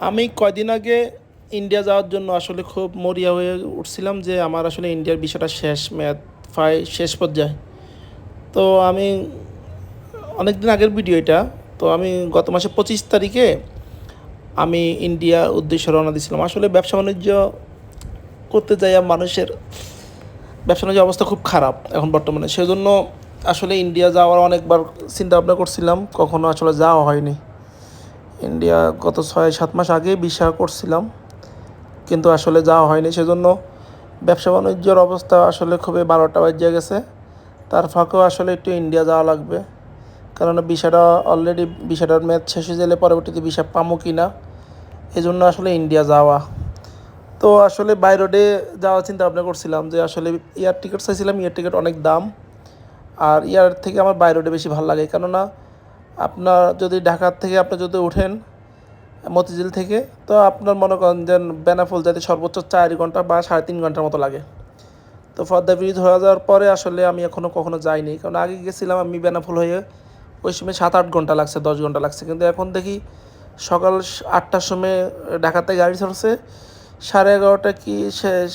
আমি কয়দিন আগে ইন্ডিয়া যাওয়ার জন্য আসলে খুব মরিয়া হয়ে উঠছিলাম যে আমার আসলে ইন্ডিয়ার বিষয়টা শেষ ম্যাথ ফাই শেষ পর্যায়ে। তো আমি অনেক দিন আগের ভিডিও এটা। তো আমি গত মাসে পঁচিশ তারিখে আমি ইন্ডিয়া উদ্দেশ্যে রওনা দিয়েছিলাম। আসলে ব্যবসা বাণিজ্য করতে যাই মানুষের ব্যবসা বাণিজ্য অবস্থা খুব খারাপ এখন বর্তমানে। সেজন্য আসলে ইন্ডিয়া যাওয়ার অনেকবার চিন্তা ভাবনা করছিলাম। কখনো আসলে যাওয়া হয়নি। ইন্ডিয়া গত ছয়, সাত মাস আগে ভিসা করছিলাম, কিন্তু আসলে যাওয়া হয়নি। সেজন্য ব্যবসা বাণিজ্যের অবস্থা আসলে খুবই বারোটা বাজিয়ে গেছে। তার ফাঁকেও আসলে একটু ইন্ডিয়া যাওয়া লাগবে। কারণ ভিসাটা অলরেডি ভিসাটার ম্যাচ শেষ হয়ে গেলে পরবর্তীতে ভিসা পামো কি না এই জন্য আসলে ইন্ডিয়া যাওয়া। তো আসলে বাই রোডে যাওয়ার চিন্তা ভাবনা করছিলাম যে আসলে এয়ার টিকিট চাইছিলাম এয়ার টিকিট অনেক দাম, আর এয়ার থেকে আমার বাই রোডে বেশি ভালো লাগে। কেননা আপনার যদি ঢাকার থেকে আপনি যদি ওঠেন, মতিঝিল থেকে, তো আপনার মনে করেন যে বেনাফুল যাতে সর্বোচ্চ চার ঘণ্টা বা সাড়ে তিন ঘণ্টার মতো লাগে। তো ফর্দা ব্রিজ হয়ে যাওয়ার পরে আসলে আমি এখনও কখনো যাইনি। কারণ আগে গেছিলাম আমি বেনাফুল হয়ে ওই সময় সাত আট ঘণ্টা লাগছে, দশ ঘণ্টা লাগছে। কিন্তু এখন দেখি সকাল আটটার সময় ঢাকাতে গাড়ি ছাড়ছে সাড়ে এগারোটা কি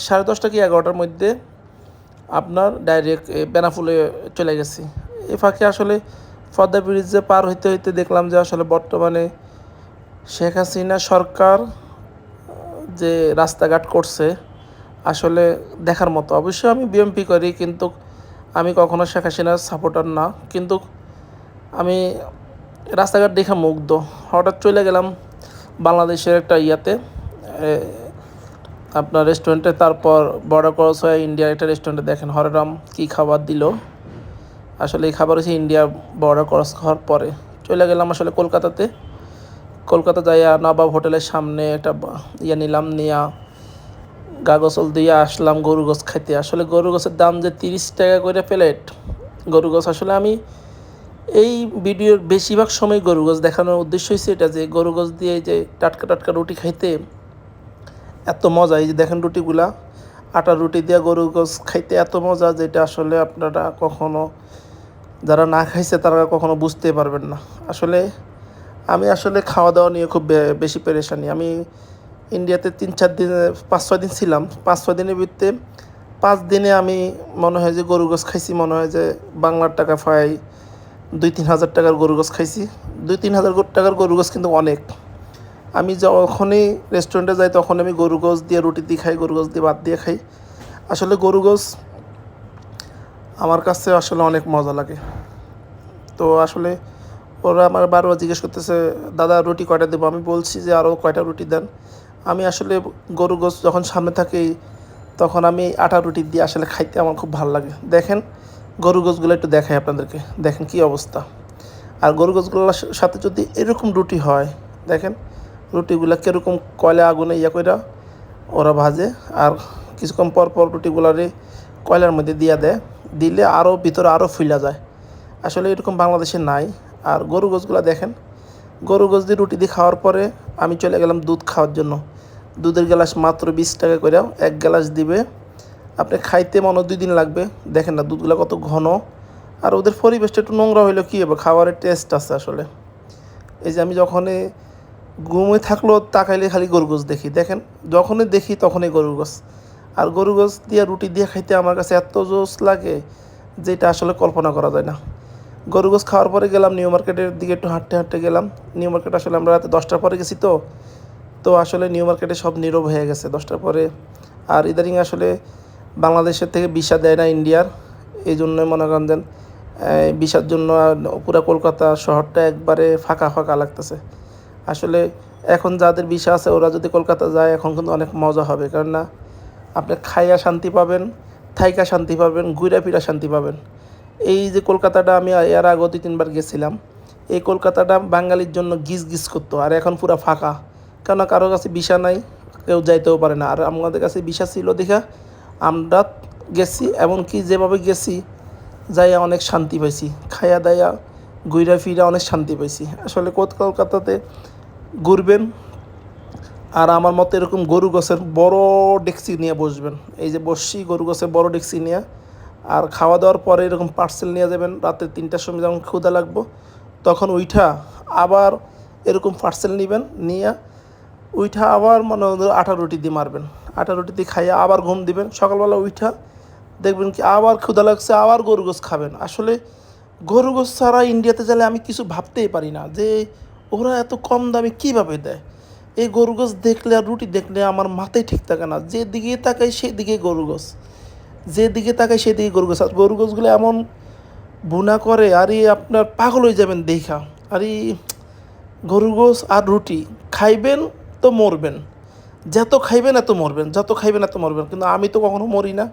সাড়ে দশটা কি এগারোটার মধ্যে আপনার ডাইরেক্ট বেনাফুলে চলে গেছি। এ ফাঁকে আসলে ফর্দা ব্রিজে পার হইতে হইতে দেখলাম যে আসলে বর্তমানে শেখ হাসিনা সরকার, যে রাস্তাঘাট করছে, আসলে দেখার মতো। অবশ্যই আমি বিএমপি করি, কিন্তু আমি কখনো শেখ হাসিনার সাপোর্টার না। কিন্তু আমি রাস্তাঘাট দেখে মুগ্ধ। হঠাৎ চলে গেলাম বাংলাদেশের একটা ইয়াতে আপনার রেস্টুরেন্টে তারপর বড় ক্রস হয়ে ইন্ডিয়ার একটা রেস্টুরেন্টে দেখেন, হরেরাম কী খাবার দিল। আসলে এই খাবার হচ্ছে ইন্ডিয়া বর্ডার ক্রস হওয়ার পরে। চলে গেলাম আসলে কলকাতাতে। কলকাতা যাইয়া নবাব হোটেলের সামনে একটা ইয়ে নিলাম, নিয়া গা গোসল দিয়ে আসলাম গরু গোস খাইতে। আসলে গরু গোসের দাম যে তিরিশ টাকা করে প্লেট গরু গোস আসলে আমি এই ভিডিওর বেশিরভাগ সময় গরু গোস দেখানোর উদ্দেশ্য হচ্ছে এটা যে গরু গোস দিয়ে যে টাটকা টাটকা রুটি খাইতে এত মজা। এই যে দেখেন রুটিগুলা, আটা রুটি দিয়ে গরু গোস খাইতে এত মজা যেটা আসলে আপনারা কখনো যারা না খাইছে তারা কখনো বুঝতে পারবেন না। আসলে আমি আসলে খাওয়া দাওয়া নিয়ে খুব বেশি পেরেশানি। আমি ইন্ডিয়াতে তিন চার দিন, পাঁচ ছয় দিন ছিলাম। পাঁচ ছয় দিনের ভিত্তে পাঁচ দিনে আমি মনে হয় যে গরু গোস খাইছি, মনে হয় যে বাংলার টাকা পাই দুই তিন হাজার টাকার গরু গোস খাইছি। দুই তিন হাজার টাকার গরু গোস কিন্তু অনেক। আমি যখনই রেস্টুরেন্টে যাই তখন আমি গরু গোস দিয়ে রুটি দিয়ে খাই গরু গোস দিয়ে ভাত দিয়ে খাই। আসলে গরু গোস আমার কাছে আসলে অনেক মজা লাগে। তো আসলে ওরা আমার বারবার জিজ্ঞেস করতেছে, দাদা, রুটি কয়টা দেবো? আমি বলছি যে আরও কয়টা রুটি দেন? আমি আসলে গরু গোস যখন সামনে থাকি, তখন আমি আটা রুটি দিয়ে আসলে খাইতে আমার খুব ভালো লাগে। দেখেন, গরু গোসগুলো একটু দেখাই আপনাদেরকে। দেখেন কি অবস্থা। আর গরু গোসগুলোর সাথে যদি এরকম রুটি হয়, দেখেন, রুটিগুলো কীরকম কয়লা আগুনে ইয়া করে ওরা ভাজে। আর কিছুক্ষণ পর পর রুটিগুলারে কয়লার মধ্যে দিয়া দেয়। দিলে আরও ভিতরে আরও ফুলা যায়। আসলে এরকম বাংলাদেশে নাই। আর গরু গোছগুলো দেখেন, গরু গোছ দিয়ে রুটি দিয়ে খাওয়ার পরে আমি চলে গেলাম দুধ খাওয়ার জন্য। দুধের গ্লাস মাত্র বিশ টাকা করে এক গ্লাস দিবে। আপনি খাইতে মনে দুই দিন লাগবে। দেখেন না দুধগুলো কত ঘন। আর ওদের পরিবেশটা একটু নোংরা হইলেও কী হবে? খাবারের টেস্ট আছে আসলে। এই যে আমি যখনই ঘুমে থাকলেও তাকাইলে খালি গরু গোছ দেখি। দেখেন, যখনই দেখি তখনই গরু গোছ আর গরু গোছ দিয়ে রুটি দিয়ে খাইতে আমার কাছে এত জোস লাগে যেটা আসলে কল্পনা করা যায় না। গরু গোছ খাওয়ার পরে গেলাম নিউ মার্কেটের দিকে একটু হাঁটতে হাঁটতে গেলাম। নিউ মার্কেট আসলে আমরা রাতে দশটার পরে গেছি তো। তো আসলে নিউ মার্কেটে সব নীরব হয়ে গেছে দশটার পরে। আর ইদারিং আসলে বাংলাদেশের থেকে ভিসা দেয় না ইন্ডিয়ার। এই জন্যই মনে করেন দেন ভিসার জন্য পুরো কলকাতা শহরটা একবারে ফাঁকা ফাঁকা লাগতেছে। আসলে এখন যাদের ভিসা আছে ওরা যদি কলকাতা যায় এখন কিন্তু অনেক মজা হবে। কারণ না আপনি খাইয়া শান্তি পাবেন, থাইকা শান্তি পাবেন ঘুরে ফিরা শান্তি পাবেন। এই যে কলকাতাটা আমি এর আগে দুই, তিনবার গেছিলাম, এই কলকাতাটা বাঙালির জন্য গিজ গিজ করতো, আর এখন পুরো ফাঁকা। কেন কারও কাছে বিষা নাই, কেউ যাইতেও পারে না। আর আমাদের কাছে বিষা ছিল দেখা, আমরা গেছি, এমনকি যেভাবে গেছি, যাইয়া অনেক শান্তি পাইছি। খাইয়া দাইয়া ঘুরা ফিরা অনেক শান্তি পাইছি। আসলে কোত কলকাতাতে ঘুরবেন আর আমার মতে এরকম গরু গাছের বড় ডেকচি নিয়ে বসবেন। এই যে বসছি গরু গাছের বড় ডেকচি নিয়ে, আর খাওয়া দাওয়ার পরে এরকম পার্সেল নিয়ে যাবেন। রাতে তিনটার সময় যখন ক্ষুদা লাগবো, তখন উইঠা আবার এরকম পার্সেল নেবেন, নিয়ে উইঠা আবার মনে আটা রুটি দিয়ে মারবেন। আটা রুটি দিয়ে খাইয়ে আবার ঘুম দিবেন। সকালবেলা উইঠা দেখবেন কি আবার ক্ষুদা লাগছে, আবার গরু গোস খাবেন। আসলে গরু গোস ছাড়া ইন্ডিয়াতে গেলে আমি কিছু ভাবতেই পারি না যে ওরা এত কম দামে কীভাবে দেয়? এই গরু গোস দেখলে আর রুটি দেখলে আমার মাথায় ঠিক থাকে না। যেদিকে তাকাই সেদিকে গরু গোস যেদিকে তাকাই সেদিকে গরু গোস আর গরু গোসগুলো এমন বুনা করে, আর আপনার পাগল হয়ে যাবেন দেখা। আর গরুর গোস আর রুটি, খাইবেন তো মরবেন। যত খাইবেন এত মরবেন, যত খাইবেন এত মরবেন। কিন্তু আমি তো কখনো মরি না।